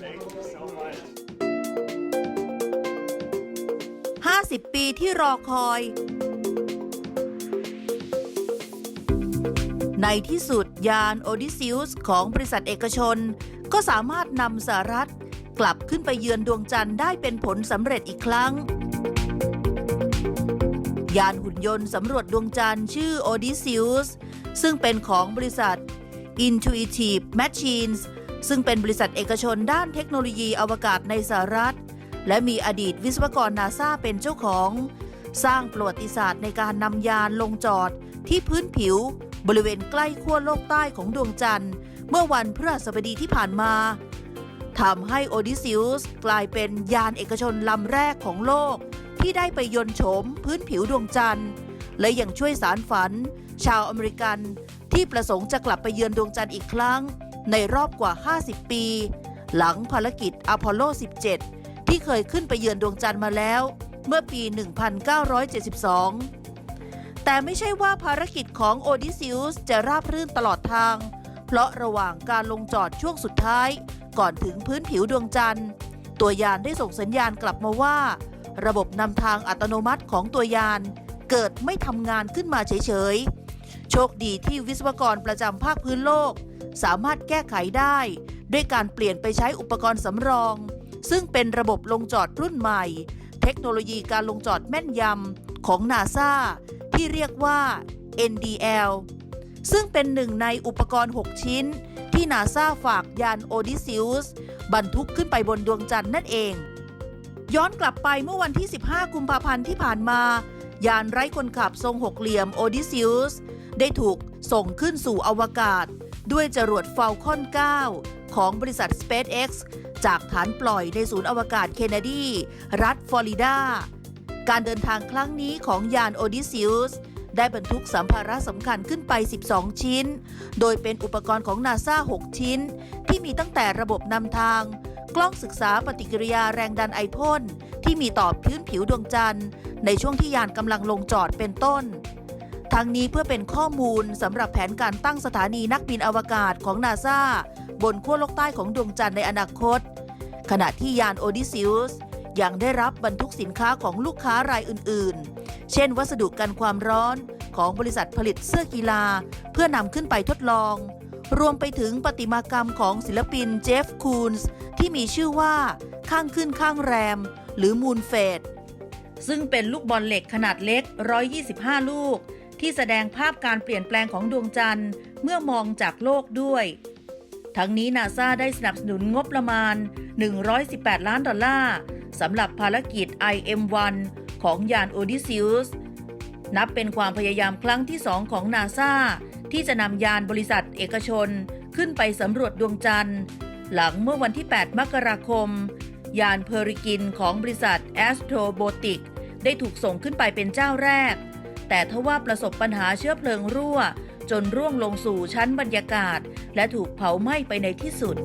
50 ปีที่รอคอย ในที่สุดยานโอดิซิอุสของบริษัทเอกชน ก็สามารถนำสหรัฐ กลับขึ้นไปเยือนดวงจันทร์ได้เป็นผลสำเร็จอีกครั้ง ยานหุ่นยนต์สำรวจดวงจันทร์ชื่อโอดิซิอุสซึ่งเป็นของบริษัท Intuitive Machines ซึ่งเป็นบริษัทเอกชนด้านเทคโนโลยีอวกาศในสหรัฐ และมีอดีตวิศวกรนาซาเป็นเจ้าของ สร้างประวัติศาสตร์ในการนำยานลงจอดที่พื้นผิว บริเวณใกล้ขั้วโลกใต้ของดวงจันทร์ เมื่อวันพฤหัสบดีที่ผ่านมาทำให้โอดิซิอุสกลายเป็นยานเอกชนลำแรกของโลก ที่ได้ไปยนโฉมพื้นผิวดวงจันทร์ และยังช่วยสารฝัน ชาวอเมริกันที่ประสงค์จะกลับไปเยือนดวงจันทร์อีกครั้ง ในรอบกว่า 50 ปี หลังภารกิจอพอลโล 17 ที่เคยขึ้นไปเยือนดวงจันทร์มาแล้ว เมื่อปี 1972 แต่ไม่ใช่ว่าภารกิจของโอดิซิอุสจะราบรื่นตลอดทาง เพราะระหว่างการลงจอดช่วงสุดท้าย ก่อนถึงพื้นผิวดวงจันทร์ ตัวยานได้ส่งสัญญาณกลับมาว่า ระบบนำทางอัตโนมัติของตัวยานเกิดไม่ทำงานขึ้นมาเฉยๆ โชคดีที่วิศวกรประจำภาคพื้นโลก สามารถแก้ไขได้ ด้วยการเปลี่ยนไปใช้อุปกรณ์สำรอง ซึ่งเป็นระบบลงจอดรุ่นใหม่ เทคโนโลยีการลงจอดแม่นยำของนาซาที่เรียกว่า NDL ซึ่งเป็นหนึ่งในอุปกรณ์ 6 ชิ้น ที่นาซาฝากยานโอดิซิอุสบรรทุกขึ้นไปบนดวงจันทร์นั่นเอง ย้อนกลับไปเมื่อวันที่ 15 กุมภาพันธ์ที่ผ่านมา ยานไร้คนขับทรงหกเหลี่ยมโอดิซิอุส ได้ถูกส่งขึ้นสู่อวกาศ ด้วยจรวดฟ a l คอน9ของบริษัท SpaceX จากฐานปล่อยในศูนย์อวกาศเคนเนดี รัฐฟลอริดา การเดินทางครั้งนี้ของยานโอดิซิอุสได้บรรทุกสัมภาระสำคัญขึ้นไป 12 ชิ้น โดยเป็นอุปกรณ์ของนาซา6 ชิ้น ที่มีตั้งแต่ระบบนำทาง กล้องศึกษาปฏิกิริยาแรงดันไอพ่นที่มีต่อพื้นผิวดวงจันทร์ ในช่วงที่ยานกำลังลงจอดเป็นต้น ทั้งนี้เพื่อเป็นข้อมูลสำหรับแผนการตั้งสถานีนักบินอวกาศของนาซาบนขั้วโลกใต้ของดวงจันทร์ในอนาคต ขณะที่ยานโอดิซิอุสยังได้รับบรรทุกสินค้าของลูกค้ารายอื่นๆ เช่น วัสดุกันความร้อนของบริษัทผลิตเสื้อกีฬา เพื่อนำขึ้นไปทดลอง รวมไปถึงประติมากรรมของศิลปินเจฟคูนส์ที่มีชื่อว่าข้างขึ้นข้างแรม หรือมูนเฟดซึ่งเป็นลูกบอลเหล็กขนาดเล็ก 125 ลูก ที่แสดงภาพการเปลี่ยนแปลงของดวงจันทร์ เมื่อมองจากโลกด้วย ทั้งนี้นาซาได้สนับสนุนงบประมาณ 118 ล้านดอลลาร์สำหรับภารกิจ IM-1 ของยานโอดิซิอุสนับเป็นความพยายามครั้งที่สองของนาซาที่จะนำยานบริษัทเอกชนขึ้นไปสำรวจดวงจันทร์ หลังเมื่อวันที่ 8 มกราคม ยานเพอริกินของบริษัท a s t r o b o t i c ได้ถูกส่งขึ้นไปเป็นเจ้าแรก แต่ทว่าประสบปัญหาเชื้อเพลิงรั่ว จนร่วงลงสู่ชั้นบรรยากาศ และถูกเผาไหม้ไปในที่สุด